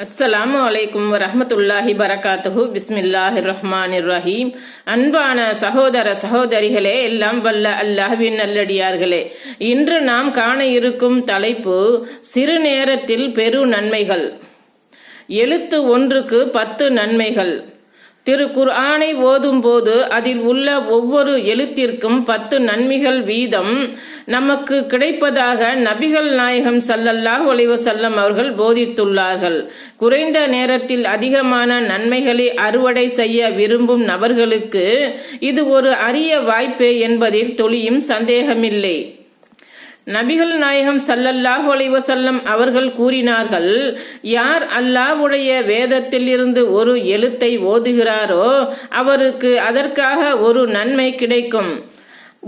அஸ்ஸலாம் அலைக்கும் வரஹ்மத்துல்லாஹி பரகாத்துஹு. பிஸ்மில்லாஹி ரஹ்மான் ரஹீம் அன்பான சகோதர சகோதரிகளே எல்லாம் வல்ல அல்லாஹ்வின் நல்லடியார்களே. இன்று நாம் காண இருக்கும் தலைப்பு சிறு நேரத்தில் பெரு நன்மைகள். எழுத்து ஒன்றுக்கு பத்து நன்மைகள். திரு குர்ஆனை ஓதும் போது அதில் உள்ள ஒவ்வொரு எழுத்திற்கும் பத்து நன்மைகள் வீதம். நமக்கு கிடைப்பதாக நபிகள் நாயகம் சல்லல்லாஹ் ஒலிவசல்லம் அவர்கள் போதித்துள்ளார்கள். குறைந்த நேரத்தில் அதிகமான நன்மைகளை அறுவடை செய்ய விரும்பும் நபர்களுக்கு இது ஒரு அரிய வாய்ப்பே என்பதில் தொழியும் சந்தேகமில்லை. நபிகள் நாயகம் சல்லல்லாஹ் அலைஹி அவர்கள் கூறினார்கள் யார் அல்லாஹ்வுடைய வேதத்திலிருந்து ஒரு எழுத்தை ஓதுகிறாரோ அவருக்கு அதற்காக ஒரு நன்மை கிடைக்கும்.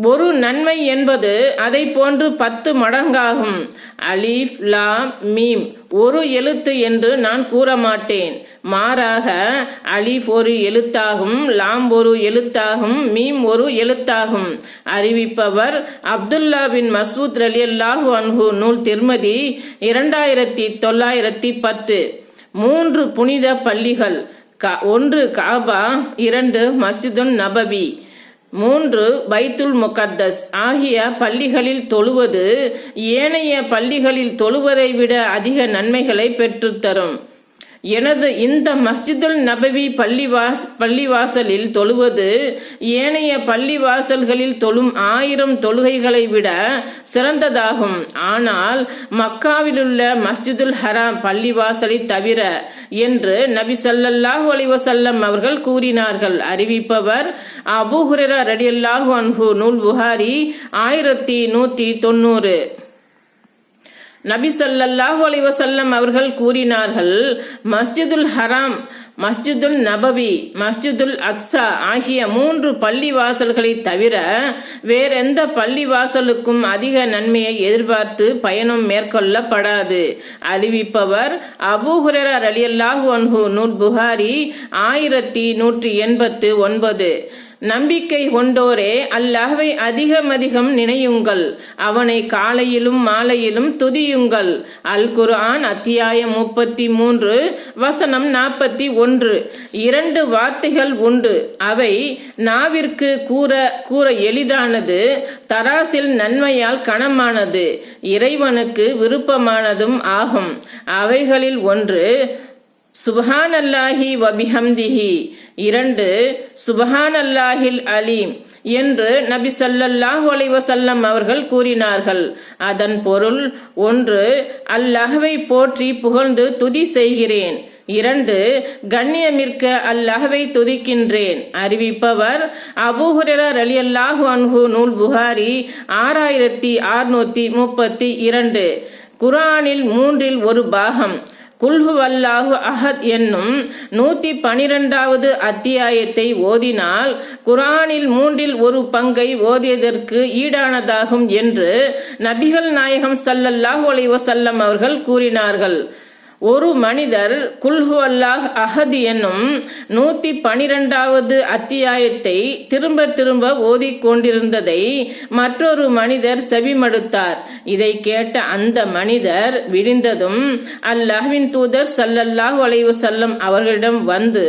ஒரு நன்மை என்பது அதை போன்று பத்து மடங்காகும். அலீஃப் லா மீம். ஒரு எழுத்து என்று நான் கூற மாட்டேன் மாறாக அலிஃப் ஒரு எழுத்தாகும் லாம் ஒரு எழுத்தாகும் மீம் ஒரு எழுத்தாகும். அறிவிப்பவர் அப்துல்லா பின் மசூத் அலி அல்லாஹு அன்ஹு நூல் திருமதி இரண்டாயிரத்தி தொள்ளாயிரத்தி பத்து. மூன்று புனித பள்ளிகள் க- ஒன்று காபா இரண்டு மஸ்ஜிதுன் நபவி. மூன்று பைத்துல் முகத்தஸ் ஆகிய பள்ளிகளில் தொழுவது ஏனைய பள்ளிகளில் தொழுவதை விட அதிக நன்மைகளை பெற்றுத்தரும். எனது இந்த மஸ்ஜிதுல் நபவி பள்ளிவாஸ் பள்ளிவாசலில் தொழுவது ஏனைய பள்ளிவாசல்களில் தொழும் ஆயிரம் தொழுகைகளை விட சிறந்ததாகும். ஆனால் மக்காவிலுள்ள மஸ்ஜிதுல் ஹராம் பள்ளிவாசலை தவிர என்று நபி சல்லல்லாஹு அலிவசல்லம் அவர்கள் கூறினார்கள். அறிவிப்பவர் அபு ஹுரைரா ரலியல்லாஹு அன்ஹு நூல் புகாரி ஆயிரத்தி நூத்தி தொண்ணூறு. நபி சல்லாஹூ அலைஹி அவர்கள் கூறினார்கள் மஸ்ஜிதுல் ஹராம் மஸ்ஜிதுல் நபவி மஸ்ஜிதுல் அக்ஸா ஆகிய மூன்று பள்ளி வாசல்களை தவிர வேறெந்த பள்ளி வாசலுக்கும் அதிக நன்மையை எதிர்பார்த்து பயணம் மேற்கொள்ளப்படாது. அறிவிப்பவர் அபூ ஹுரைரா ரலியல்லாஹு அன்ஹு நூல் புகாரி ஆயிரத்தி நூற்றி எண்பத்து ஒன்பது. நம்பிக்கை கொண்டோரே அல்லாஹ்வை அதிகம் அதிகம் நினையுங்கள். அவனை காலையிலும் மாலையிலும் துதியுங்கள். அல் குர்ஆன் அத்தியாயம் முப்பத்தி மூன்று வசனம் நாற்பத்தி ஒன்று. இரண்டு வார்த்தைகள் உண்டு. அவை நாவிற்கு கூற கூற எளிதானது தராசில் நன்மையால் கனமானது இறைவனுக்கு விருப்பமானதும் ஆகும். அவைகளில் ஒன்று சுபஹான் அல்லாஹி வபிஹம்திஹி. இரண்டு சுபஹான் அல்லாஹில் அலீம் என்று நபி ஸல்லல்லாஹு அலைஹி அவர்கள் கூறினார்கள். அதன் பொருள் ஒன்று அல்லாஹ்வை போற்றி புகழ்ந்து துதி செய்கிறேன். இரண்டு கண்ணியமிற்க அல்லஹவை துதிக்கின்றேன். அறிவிப்பவர் அபூஹுரர் அலி அல்லாஹு அன்ஹு நூல் புகாரி ஆறாயிரத்தி ஆறுநூத்தி முப்பத்தி இரண்டு. குரானில் மூன்றில் ஒரு பாகம். குல்ஹு அல்லாஹு அஹத் என்னும் நூத்தி பனிரெண்டாவது அத்தியாயத்தை ஓதினால் குரானில் மூன்றில் ஒரு பங்கை ஓதியதற்கு ஈடானதாகும் என்று நபிகள் நாயகம் ஸல்லல்லாஹு அலைஹி அவர்கள் கூறினார்கள். ஒரு மனிதர் குல்ஹுவல்லாஹ் அஹதி என்னும் நூத்தி பனிரெண்டாவது அத்தியாயத்தை திரும்ப திரும்ப ஓதிக் கொண்டிருந்ததை மற்றொரு மனிதர் செவிமடுத்தார். இதை கேட்ட அந்த மனிதர் விடிந்ததும் அல்லாஹ்வின் தூதர் சல்லல்லாஹ் வளைவு செல்லம் அவர்களிடம் வந்து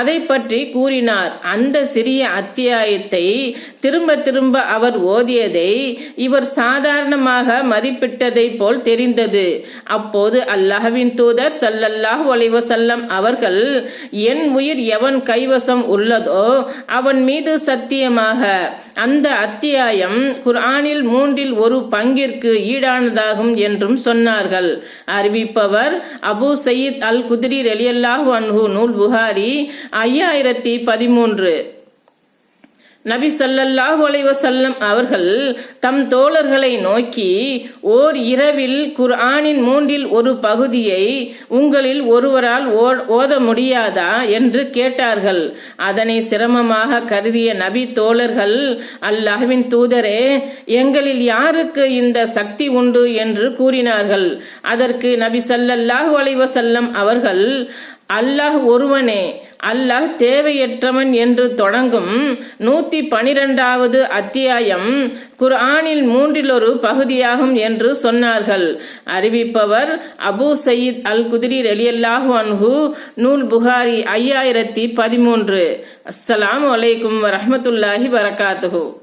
அதை பற்றி கூறினார். அந்த சிறிய அத்தியாயத்தை திரும்ப திரும்ப அவர் ஓதியதை இவர் சாதாரணமாக மதிப்பிட்டதை போல் தெரிந்தது. அப்போது அல்லாஹ்வின் தூதர் சல்லல்லாஹ் அலைஹி செல்லம் அவர்கள் என் உயிர் எவன் கைவசம் உள்ளதோ அவன் மீது சத்தியமாக அந்த அத்தியாயம் குர்ஆனில் மூன்றில் ஒரு பங்கிற்கு ஈடானதாகும் என்றும் சொன்னார்கள். அறிவிப்பவர் அபு சயீத் அல் குதிரி ரலியல்லாஹு அன்ஹு நூல் புகாரி ஐயாயிரத்தி பதிமூன்று. நபி சல்லல்லாஹ் அலைஹி அவர்கள் தம் தோழர்களை நோக்கி ஓர் இரவில் குர்ஆனின் மூன்றில் ஒரு பகுதியை உங்களில் ஒருவரால் ஓ- ஓத முடியாதா? என்று கேட்டார்கள். அதனை சிரமமாக கருதிய நபி தோழர்கள் அல்லாஹ்வின் தூதரே எங்களில் யாருக்கு இந்த சக்தி உண்டு? என்று கூறினார்கள். அதற்கு நபி சல்லல்லாஹ் அலைஹி வஸல்லம் அவர்கள் அல்லாஹ் ஒருவனே அல்லாஹ் தேவையற்றவன் என்று தொடங்கும் நூத்தி பனிரெண்டாவது அத்தியாயம் குர்ஆனில் மூன்றில் ஒரு பகுதியாகும் என்று சொன்னார்கள். அறிவிப்பவர் அபு சயீத் அல் குதிரி ரலியல்லாஹு அன்ஹு நூல் புகாரி ஐயாயிரத்தி பதிமூன்று. அஸ்ஸலாம் வலைக்கும் வரமத்துல்லாஹி வரகாத்துஹு.